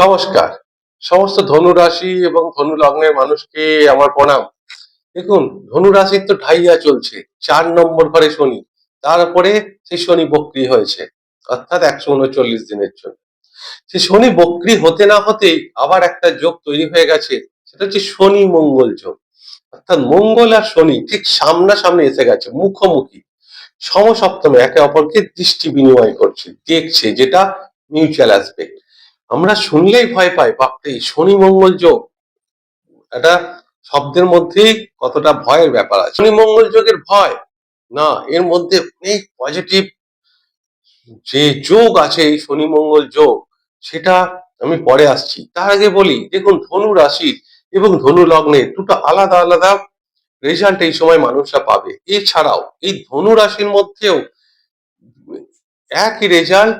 নমস্কার। সমস্ত ধনু রাশি এবং ধনু লগ্নের মানুষকে আমার প্রণাম। দেখুন ধনু রাশির তো ঢাইয়া চলছে। চার নম্বর ঘরে শনি, তারপরে সেই শনি বক্রি হয়েছে, অর্থাৎ একশো উনচল্লিশ দিনের জন্য। সে শনি বক্রি হতে না হতেই আবার একটা যোগ তৈরি হয়ে গেছে, সেটা হচ্ছে শনি মঙ্গল যোগ। অর্থাৎ মঙ্গল আর শনি ঠিক সামনাসামনি এসে গেছে, মুখোমুখি। সমসপ্তমে একে অপরকে দৃষ্টি বিনিময় করছে, দেখছে, যেটা মিউচুয়াল অ্যাসপেক্ট আমরা শুনলেই ভয় পাই বাপরে শনি মঙ্গল যোগ। এটা শব্দের মধ্যেই কতটা ভয়ের ব্যাপার আছে। শনি মঙ্গল যোগের ভয়? না, এর মধ্যে অনেক পজিটিভ যে যোগ আছে এই শনি মঙ্গল যোগ, সেটা আমি পরে আসছি। তার আগে বলি, দেখুন ধনু রাশি এবং ধনু লগ্নের দুটো আলাদা আলাদা রেজাল্ট এই সময় মানুষরা পাবে। এছাড়াও এই ধনু রাশির মধ্যেও একই রেজাল্ট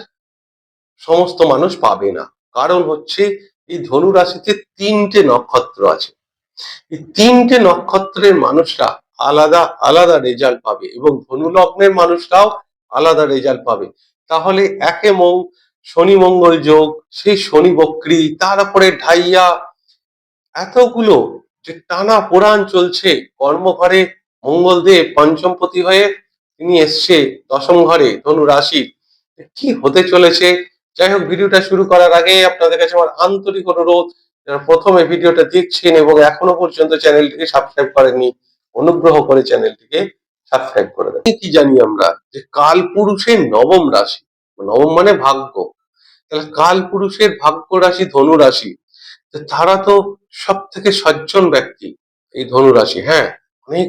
সমস্ত মানুষ পাবে না। কারণ হচ্ছে এই ধনু রাশিতে তিনটে নক্ষত্র আছে। এই তিনটে নক্ষত্রের মানুষরা আলাদা আলাদা রেজাল্ট পাবে এবং ধনু লগ্নের মানুষরাও আলাদা রেজাল্ট পাবে। তাহলে একে মৌ, শনি মঙ্গল যোগ, সেই শনি বক্রি তারপরে ঢাইয়া, এতগুলো যে টানা পোড়ান চলছে, কর্মঘরে মঙ্গলদেব পঞ্চমপতি হয়ে তিনি এসছে দশম ঘরে ধনু রাশি কি হতে চলেছে? যাই হোক, ভিডিওটা শুরু করার আগে আপনাদের কাছে আমার আন্তরিক অনুরোধ যারা প্রথমে ভিডিওটা দেখছেন এবং এখনও পর্যন্ত চ্যানেলটিকে সাবস্ক্রাইব করেননি, অনুগ্রহ করে চ্যানেলটিকে সাবস্ক্রাইব করে দেন। কি জানি আমরা যে কাল পুরুষের নবম রাশি, নবম মানে ভাগ্য। তাহলে কাল পুরুষের ভাগ্য রাশি ধনু রাশি। তারা তো সব থেকে সজ্জন ব্যক্তি এই ধনু রাশি হ্যাঁ? অনেক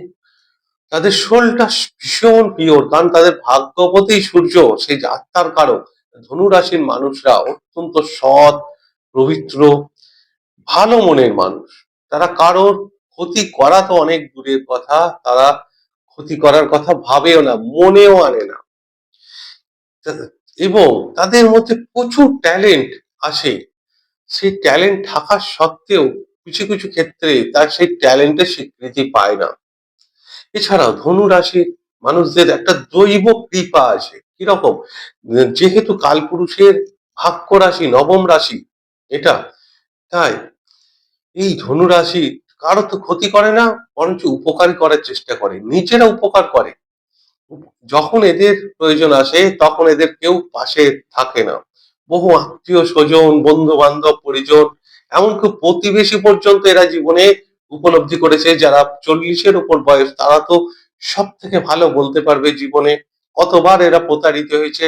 তাদের শোলটা ভীষণ পিওর কারণ তাদের ভাগ্যপতি সূর্য, সেই আত্মার কারক। ধনু রাশির মানুষরা অত্যন্ত সৎ, পবিত্র, ভালো মনের মানুষ। তারা কারোর ক্ষতি করা তো অনেক দূরের কথা, তারা ক্ষতি করার কথা ভাবেও না, মনেও আনে না। এবং তাদের মধ্যে প্রচুর ট্যালেন্ট আসে। সেই ট্যালেন্ট থাকা সত্ত্বেও কিছু কিছু ক্ষেত্রে তার সেই ট্যালেন্টের স্বীকৃতি পায় না। এছাড়াও ধনু রাশির মানুষদের একটা দৈব কৃপা আছে কীরকম? যেহেতু কালপুরুষের ভাগ্য রাশি, নবম রাশি, এটা, তাই এই ধনু রাশি কারও তো ক্ষতি করে না, বরঞ্চ উপকার করার চেষ্টা করে, নিজেরা উপকার করে। যখন এদের প্রয়োজন আসে, তখন এদের কেউ পাশে থাকে না। বহু আত্মীয় স্বজন বন্ধু বান্ধব পরিজন, এমনকি প্রতিবেশী পর্যন্ত এরা জীবনে উপলব্ধি করেছে, যারা চল্লিশের উপর বয়স, তারা তো সব থেকে ভালো বলতে পারবে জীবনে। কতবার এরা প্রতারিত হয়েছে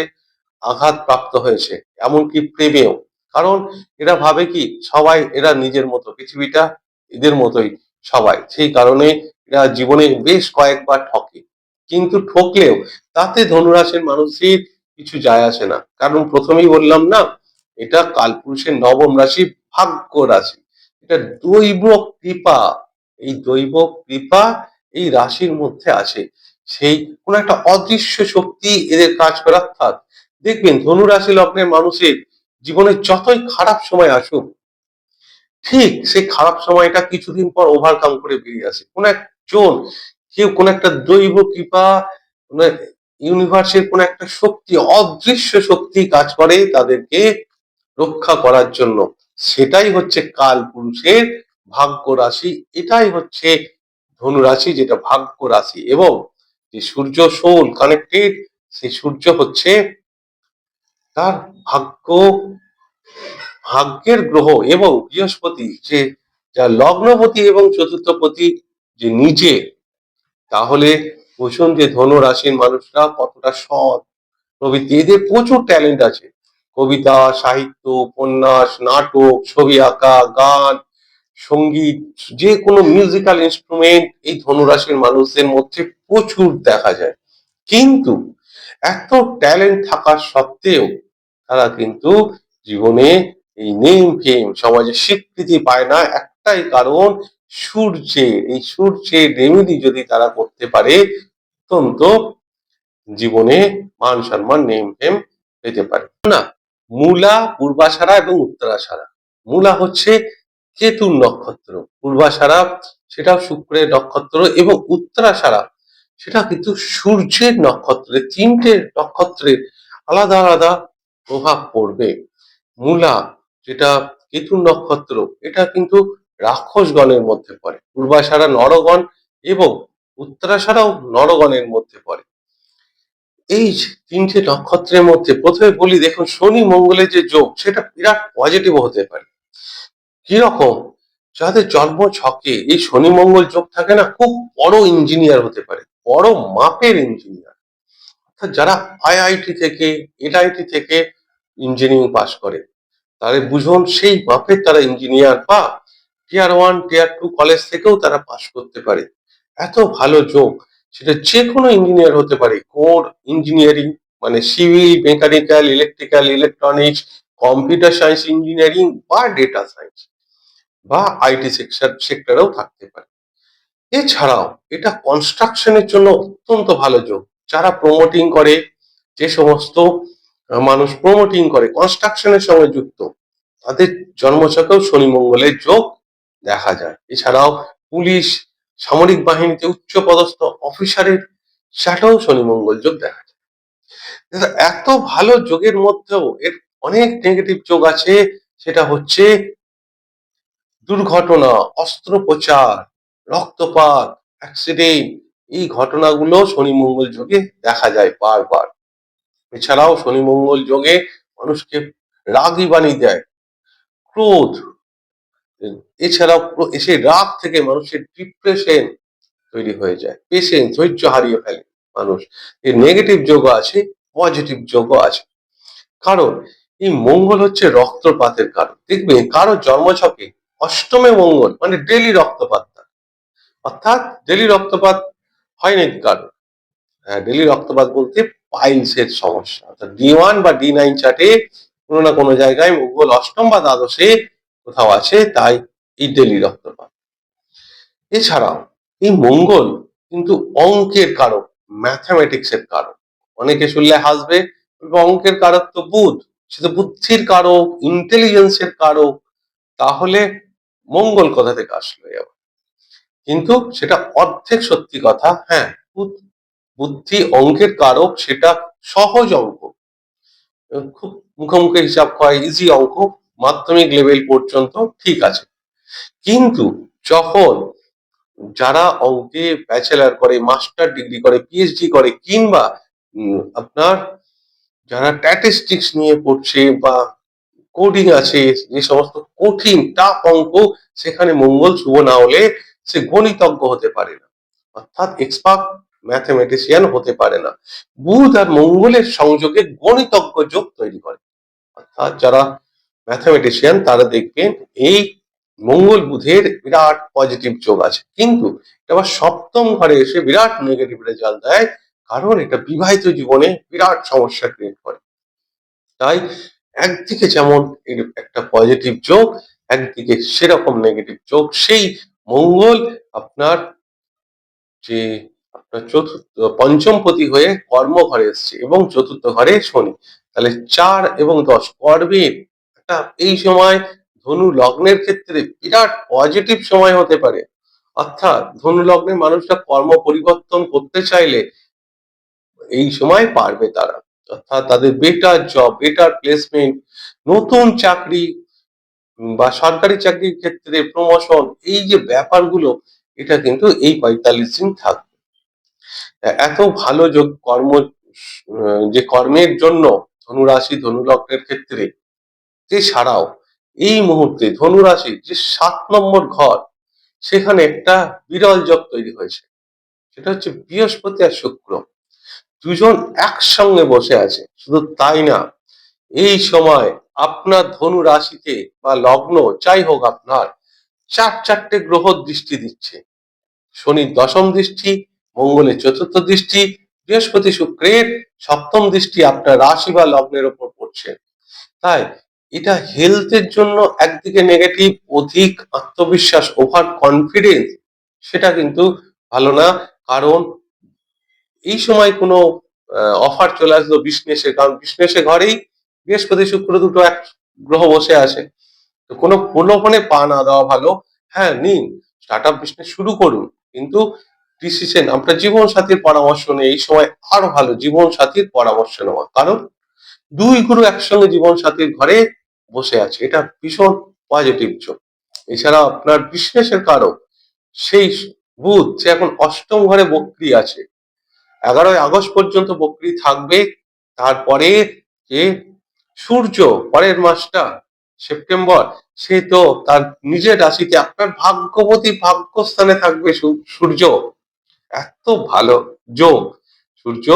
আঘাত প্রাপ্ত হয়েছে, এমনকি প্রেমেও। কারণ এরা ভাবে কি, সবাই এরা নিজের মতো, পৃথিবীটা এদের মতোই সবাই। সেই কারণে এরা জীবনে বেশ কয়েকবার ঠকে। কিন্তু ঠকলেও তাতে ধনুরাশের মানুষের কিছু যায় আসে না। কারণ প্রথমেই বললাম না, এটা কালপুরুষের নবম রাশি ভাগ্য রাশি। এটা দৈব কৃপা। এই দৈব কৃপা এই রাশির মধ্যে আছে। সেই কোন একটা অদৃশ্য শক্তি এদের কাজ করে অর্থাৎ দেখবেন ধনু রাশি লগ্নের মানুষের জীবনে যতই খারাপ সময় আসুক, ঠিক সেই খারাপ সময়টা কিছুদিন পর ওভারকাম করে বেরিয়ে আসে। কোন একজন, কেউ কোন একটা দৈব কৃপা ইউনিভার্সের কোন একটা শক্তি, অদৃশ্য শক্তি কাজ করে তাদেরকে রক্ষা করার জন্য। সেটাই হচ্ছে কাল পুরুষের ভাগ্য রাশি, এটাই হচ্ছে ধনু রাশি যেটা ভাগ্য রাশি। এবং যে সূর্য সোল কানেক্টেড সেই সূর্য হচ্ছে তার ভাগ্য, ভাগ্যের গ্রহ এবং বৃহস্পতি, যে যা লগ্নপতি এবং চতুর্থপতি যে নিজে। তাহলে বুঝুন যে ধনু রাশির মানুষরা কতটা সৎ। প্রভৃতি এদের প্রচুর ট্যালেন্ট আছে। কবিতা, সাহিত্য, উপন্যাস, নাটক, ছবি আঁকা, গান সংগীত যে কোনো মিউজিক্যাল ইনস্ট্রুমেন্ট এই ধনুরাশির মানুষদের মধ্যে প্রচুর দেখা যায়। কিন্তু এত ট্যালেন্ট থাকা সত্ত্বেও তারা কিন্তু জীবনে এই নেম ফেম সমাজে স্বীকৃতি পায় না। একটাই কারণ, সূর্যের, এই সূর্যের রেমেডি যদি তারা করতে পারে, অত্যন্ত জীবনে মান সম্মান নেম ফেম পেতে পারে। না, মূলা, পূর্বাশারা এবং উত্তরাশারা। মূলা হচ্ছে কেতুর নক্ষত্র। পূর্বাশারা, সেটাও শুক্রের নক্ষত্র এবং উত্তরাশারা, সেটা কিন্তু সূর্যের নক্ষত্রে, তিনটে নক্ষত্রের আলাদা আলাদা প্রভাব পড়বে। মূলা, যেটা কেতু নক্ষত্র, এটা কিন্তু রাক্ষসগণের মধ্যে পড়ে। পূর্বাষাঢ়া নরগণ এবং উত্তরাষাঢ়াও নরগণের মধ্যে পড়ে। এই তিনটে নক্ষত্রের মধ্যে, প্রথমে বলি, দেখুন, শনি মঙ্গলের যে যোগ, সেটা বিরাট পজিটিভ হতে পারে। কীরকম যাদের জন্ম ছকে এই শনি মঙ্গল যোগ থাকে না, খুব বড় ইঞ্জিনিয়ার হতে পারে, বড় মাপের ইঞ্জিনিয়ার অর্থাৎ যারা আইআইটি থেকে এনআইটি থেকে ইঞ্জিনিয়ারিং পাশ করে, তাহলে বুঝুন সেই মাপের তারা ইঞ্জিনিয়ার বা tier one tier two college থেকেও তারা পাশ করতে পারে। এত ভালো যোগ, সেটা যে কোনো ইঞ্জিনিয়ার হতে পারে কোর ইঞ্জিনিয়ারিং মানে civil mechanical electrical electronics computer science engineering বা ডেটা সায়েন্স বা আইটি সেক্টর সেক্টরেও থাকতে পারে। এছাড়াও এটা কনস্ট্রাকশনের জন্য অত্যন্ত ভালো যোগ। যারা প্রমোটিং করে, যে সমস্ত মানুষ প্রমোটিং করে কনস্ট্রাকশনের সঙ্গে যুক্ত, তাদের জন্মছকেও শনি মঙ্গলের যোগ দেখা যায়। এছাড়াও পুলিশ, সামরিক বাহিনীতে উচ্চ পদস্থ অফিসারের সেটাও শনি মঙ্গল যোগ দেখা যায়। এত ভালো যোগের মধ্যেও এর অনেক নেগেটিভ যোগ আছে। সেটা হচ্ছে দুর্ঘটনা, অস্ত্রোপচার, রক্তপাত অ্যাক্সিডেন্ট এই ঘটনাগুলো শনি মঙ্গল যোগে দেখা যায় বারবার। এছাড়াও শনি মঙ্গল যোগে মানুষকে রাগই বানিয়ে দেয়, ক্রোধ। এছাড়াও এসে রাগ থেকে মানুষের ডিপ্রেশন তৈরি হয়ে যায় পেশেন্স ধৈর্য হারিয়ে ফেলে মানুষ। এর নেগেটিভ যোগও আছে পজিটিভ যোগও আছে। কারণ এই মঙ্গল হচ্ছে রক্তপাতের কারণ। দেখবে কারও জন্মছকে অষ্টমে মঙ্গল মানে ডেলি রক্তপাত অর্থাৎ ডেলি রক্তপাত হয় নাকি কারও। হ্যাঁ ডেলি রক্তপাত বলতে পাইলস এর সমস্যা। অর্থাৎ ডি ওয়ান বা ডি নাইন চার্টে কোনো না কোনো জায়গায় মঙ্গল অষ্টম বা দ্বাদশে কোথাও আছে, তাই এই ডেলি রক্তপাত। এছাড়াও, এই মঙ্গল কিন্তু অঙ্কের কারক ম্যাথামেটিক্স এর কারক। অনেকে শুনলে হাসবে অঙ্কের কারক তো বুধ, সে তো বুদ্ধির কারক ইন্টেলিজেন্স এর কারক। তাহলে মঙ্গল কোথা থেকে আসলো এবার কিন্তু সেটা অর্ধেক সত্যি কথা হ্যাঁ বুদ্ধি অঙ্কের কারক সেটা সহজ অঙ্ক। খুব মুখে মুখে হিসাব হয় ইজি অঙ্ক, মাধ্যমিক লেভেল পর্যন্ত ঠিক আছে। কিন্তু যখন যারা অঙ্কে ব্যাচেলার করে মাস্টার ডিগ্রি করে পিএইচডি করে, কিংবা আপনার যারা স্ট্যাটিস্টিক্স নিয়ে পড়ছে বা কোডিং আছে, যে সমস্ত কঠিন টাফ অঙ্ক সেখানে মঙ্গল, শুভ না হলে সে গণিতজ্ঞ হতে পারে না। অর্থাৎ এক্সপার্ট ম্যাথমেটিশিয়ান হতে পারে না। বুধ আর মঙ্গলের সংযোগে গণিতজ্ঞ যোগ তৈরি করে। অর্থাৎ যারা ম্যাথমেটিশিয়ান তারা দেখবেন এই মঙ্গল বুধের বিরাট পজিটিভ যোগ আছে। কিন্তু এটা আবার সপ্তম ঘরে এসে বিরাট নেগেটিভ রেজাল্ট দেয়, কারণ এটা বিবাহিত জীবনে বিরাট সমস্যা ক্রিয়েট করে। তাই একদিকে যেমন একটা পজিটিভ যোগ, একদিকে সেরকম নেগেটিভ যোগ, সেই মঙ্গল আপনার যে আপনার চতুর্থ পঞ্চম পতি হয়ে কর্ম ঘরে এসছে এবং চতুর্থ ঘরে শনি। তাহলে চার এবং দশ কর্মের একটা এই সময় ধনু লগ্নের ক্ষেত্রে বিরাট পজিটিভ সময় হতে পারে। অর্থাৎ ধনু লগ্নের মানুষরা কর্ম পরিবর্তন করতে চাইলে এই সময় পারবে তারা। অর্থাৎ তাদের বেটার জব বেটার প্লেসমেন্ট নতুন চাকরি বা সরকারি চাকরির ক্ষেত্রে প্রমোশন এই যে ব্যাপারগুলো, এটা কিন্তু এই পঁয়তাল্লিশ দিন থাকবে। এত ভালো যোগ কর্ম যে কর্মের জন্য ধনুরাশি ধনুলগ্নের ক্ষেত্রে এছাড়াও এই মুহূর্তে ধনুরাশি যে সাত নম্বর ঘর, সেখানে একটা বিরল যোগ তৈরি হয়েছে। সেটা হচ্ছে বৃহস্পতি আর শুক্র। দুজন একসঙ্গে বসে আছে, শুধু তাই না, এই সময় আপনার ধনু রাশিতে বা লগ্ন, যাই হোক আপনার, চার চারটে গ্রহ দৃষ্টি দিচ্ছে। শনির দশম দৃষ্টি, মঙ্গলের চতুর্থ দৃষ্টি, বৃহস্পতি শুক্রের সপ্তম দৃষ্টি আপনার রাশি বা লগ্নের ওপর পড়ছে। তাই এটা হেলথের জন্য একদিকে নেগেটিভ অধিক আত্মবিশ্বাস ওভার কনফিডেন্স সেটা কিন্তু ভালো না। কারণ এই সময় কোনো অফার চলে আসলো বিজনেসে কারণ বিজনেসে ঘরেই বৃহস্পতি, শুক্র দুটো এক গ্রহ বসে আছে। তো কোনো প্রলোভনে পা না দেওয়া ভালো। হ্যাঁ নিন স্টার্ট আপ বিজনেস শুরু করুন। কিন্তু ডিসিশন আপনার জীবন সাথীর পরামর্শ নিয়ে এই সময় আরও ভালো জীবন সাথীর পরামর্শ নেওয়া। কারণ দুই গুরু একসঙ্গে জীবন সাথীর ঘরে বসে আছে। এটা ভীষণ পজিটিভ যোগ এছাড়া আপনার বিশ্বসের কারক, সেই বুধ যে এখন অষ্টম ঘরে বক্রি আছে। এগারোই আগস্ট পর্যন্ত বক্রি থাকবে। তারপরে যে সূর্য, পরের মাসটা, সেপ্টেম্বর, সে তো তার নিজের রাশিতে আপনার ভাগ্যবতী ভাগ্যস্থানে থাকবে সূর্য। এত ভালো যোগ। সূর্য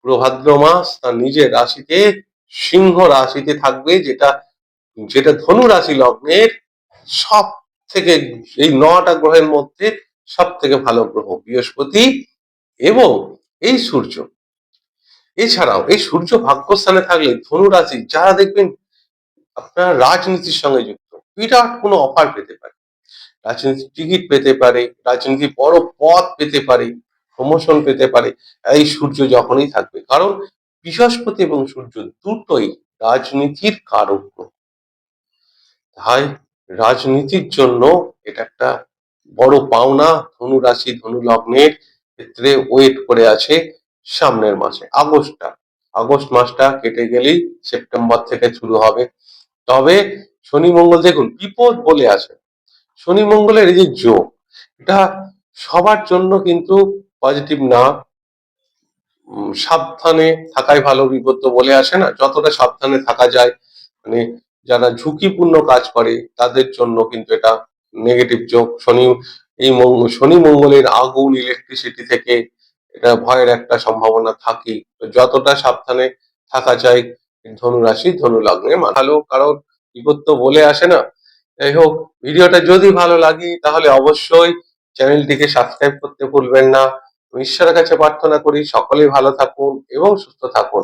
পুরো ভাদ্র মাস, তার নিজের রাশিতে, সিংহ রাশিতে থাকবে, যেটা যেটা ধনু রাশি লগ্নের সব থেকে এই নটা গ্রহের মধ্যে সব থেকে ভালো গ্রহ। বৃহস্পতি এবং এই সূর্য। এছাড়াও এই সূর্য ভাগ্যস্থানে থাকলে ধনু রাশি যারা দেখবেন আপনার রাজনীতির সঙ্গে যুক্ত, বিরাট কোনো অফার পেতে পারে। রাজনীতির টিকিট পেতে পারে, রাজনীতির বড় পদ পেতে পারে প্রমোশন পেতে পারে, এই সূর্য যখনই থাকবে। কারণ বৃহস্পতি এবং সূর্য দুটোই রাজনীতির কারক তাই রাজনীতির জন্য এটা একটা বড় পাওনা ধনু রাশি ধনু লগ্নের ক্ষেত্রে ওয়েট করে আছে সামনের মাসে, আগস্টটা। আগস্ট মাসটা কেটে গেলেই সেপ্টেম্বর থেকে শুরু হবে। তবে শনি মঙ্গল, দেখুন, বিপদ বলে আছে। শনি মঙ্গলের এই যে যোগ, এটা সবার জন্য কিন্তু পজিটিভ না। সাবধানে থাকাই ভালো, বিপদ তো বলে আসে না। যতটা সাবধানে থাকা যায় মানে যারা ঝুঁকিপূর্ণ কাজ করে, তাদের জন্য কিন্তু এটা নেগেটিভ যোগ। শনি এই মঙ্গ- শনি মঙ্গলের আগুন ইলেকট্রিসিটি থেকে এটা ভয়ের একটা সম্ভাবনা থাকে যতটা সাবধানে থাকা যায় ধনু রাশি ধনু লগ্নে ভালো কারণ বিপদ তো বলে আসে না। যাই হোক, ভিডিওটা যদি ভালো লাগে তাহলে অবশ্যই চ্যানেলটিকে সাবস্ক্রাইব করতে ভুলবেন না। ঈশ্বরের কাছে প্রার্থনা করি সকলেই ভালো থাকুন এবং সুস্থ থাকুন।